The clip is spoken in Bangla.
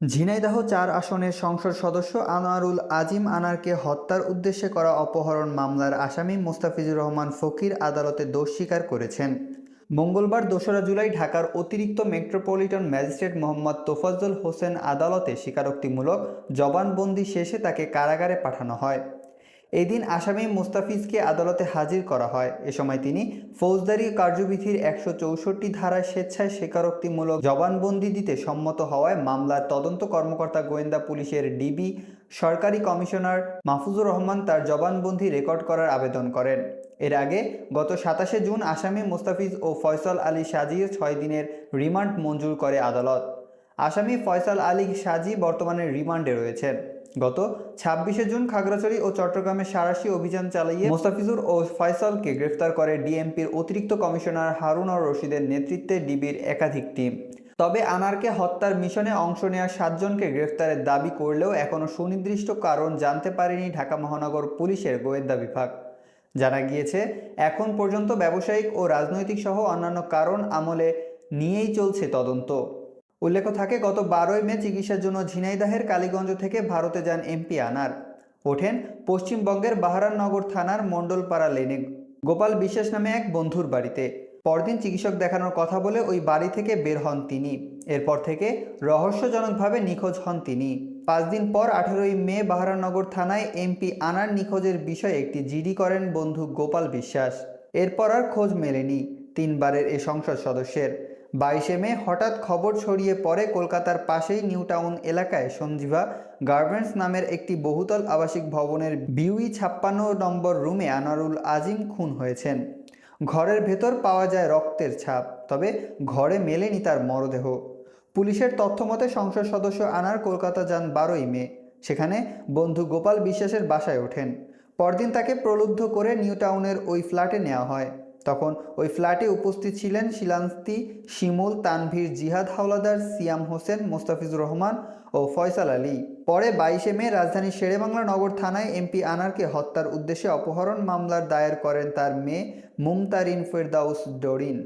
ঝিনাইদহ চার আসনের সংসদ সদস্য আনোয়ারুল আজিম আনারকে হত্যার উদ্দেশ্যে করা অপহরণ মামলার আসামি মোস্তাফিজুর রহমান ফকির আদালতে দোষ স্বীকার করেছেন। মঙ্গলবার দোসরা জুলাই ঢাকার অতিরিক্ত মেট্রোপলিটন ম্যাজিস্ট্রেট মোহাম্মদ তোফাজ্জল হোসেন আদালতে স্বীকারোক্তিমূলক জবানবন্দি শেষে তাকে কারাগারে পাঠানো হয়। এদিন আসামি মুস্তাফিজকে আদালতে হাজির করা হয়। এ সময় তিনি ফৌজদারি কার্যবিধির একশো চৌষট্টি ধারায় স্বেচ্ছায় স্বীকারোক্তিমূলক জবানবন্দি দিতে সম্মত হওয়ায় মামলার তদন্ত কর্মকর্তা গোয়েন্দা পুলিশের ডিবি সরকারি কমিশনার মাহফুজুর রহমান তার জবানবন্দি রেকর্ড করার আবেদন করেন। এর আগে গত সাতাশে জুন আসামি মুস্তাফিজ ও ফয়সল আলী সাজির ছয় দিনের রিমান্ড মঞ্জুর করে আদালত। আসামি ফয়সাল আলী সাজি বর্তমানে রিমান্ডে রয়েছেন। গত ছাব্বিশে জুন খাগড়াছড়ি ও চট্টগ্রামে সারাশি অভিযান চালিয়ে মোস্তাফিজুর ও ফয়সালকে গ্রেফতার করে ডিএমপির অতিরিক্ত কমিশনার হারুন আর রশিদের নেতৃত্বে ডিবির একাধিক টিম। তবে আনারকে হত্যার মিশনে অংশ নেওয়া সাতজনকে গ্রেফতারের দাবি করলেও এখনও সুনির্দিষ্ট কারণ জানতে পারেনি ঢাকা মহানগর পুলিশের গোয়েন্দা বিভাগ। জানা গিয়েছে, এখন পর্যন্ত ব্যবসায়িক ও রাজনৈতিক সহ অন্যান্য কারণ আমলে নিয়েই চলছে তদন্ত। উল্লেখ্য থাকে, গত বারোই মে চিকিৎসার জন্য ঝিনাইদাহের কালীগঞ্জ থেকে ভারতে যান এমপি আনার। ওঠেন পশ্চিমবঙ্গের বাহারানগর থানার মণ্ডলপাড়া লেনে। গোপাল বিশ্বাস নামে এক বন্ধুর বাড়িতে। পরদিন চিকিৎসক দেখানোর কথা বলে ওই বাড়ি থেকে বের হন তিনি। এরপর থেকে রহস্যজনকভাবে নিখোঁজ হন তিনি। পাঁচ দিন পর আঠেরোই মে বাহারানগর থানায় এমপি আনার নিখোঁজের বিষয়ে একটি জিডি করেন বন্ধু গোপাল বিশ্বাস। এরপর আর খোঁজ মেলেনি তিনবারের এ সংসদ সদস্যের। বাইশে মে হঠাৎ খবর ছড়িয়ে পড়ে কলকাতার পাশেই নিউ টাউন এলাকায়। সঞ্জীবা গার্মেন্টস নামের একটি বহুতল আবাসিক ভবনের বিউই ছাপ্পান্ন নম্বর রুমে আনারুল আজিম খুন হয়েছেন। ঘরের ভেতর পাওয়া যায় রক্তের ছাপ, তবে ঘরে মেলেনি তার মরদেহ। পুলিশের তথ্যমতে সংসদ সদস্য আনার কলকাতা যান বারোই মে, সেখানে বন্ধু গোপাল বিশ্বাসের বাসায় ওঠেন। পরদিন তাকে প্রলুব্ধ করে নিউ টাউনের ওই ফ্ল্যাটে নেওয়া হয়। তখন ওই ফ্ল্যাটে উপস্থিত ছিলেন শিলান্তি শিমুল তানভীর জিহাদ হাওলাদার, সিয়াম হোসেন, মোস্তাফিজুর রহমান ও ফয়সাল আলী। পরে বাইশে মে রাজধানীর শেরেবাংলা নগর থানায় এমপি আনারকে হত্যার উদ্দেশ্যে অপহরণ মামলার দায়ের করেন তার মেয়ে মুমতারিন ফেরদাউস ডরিন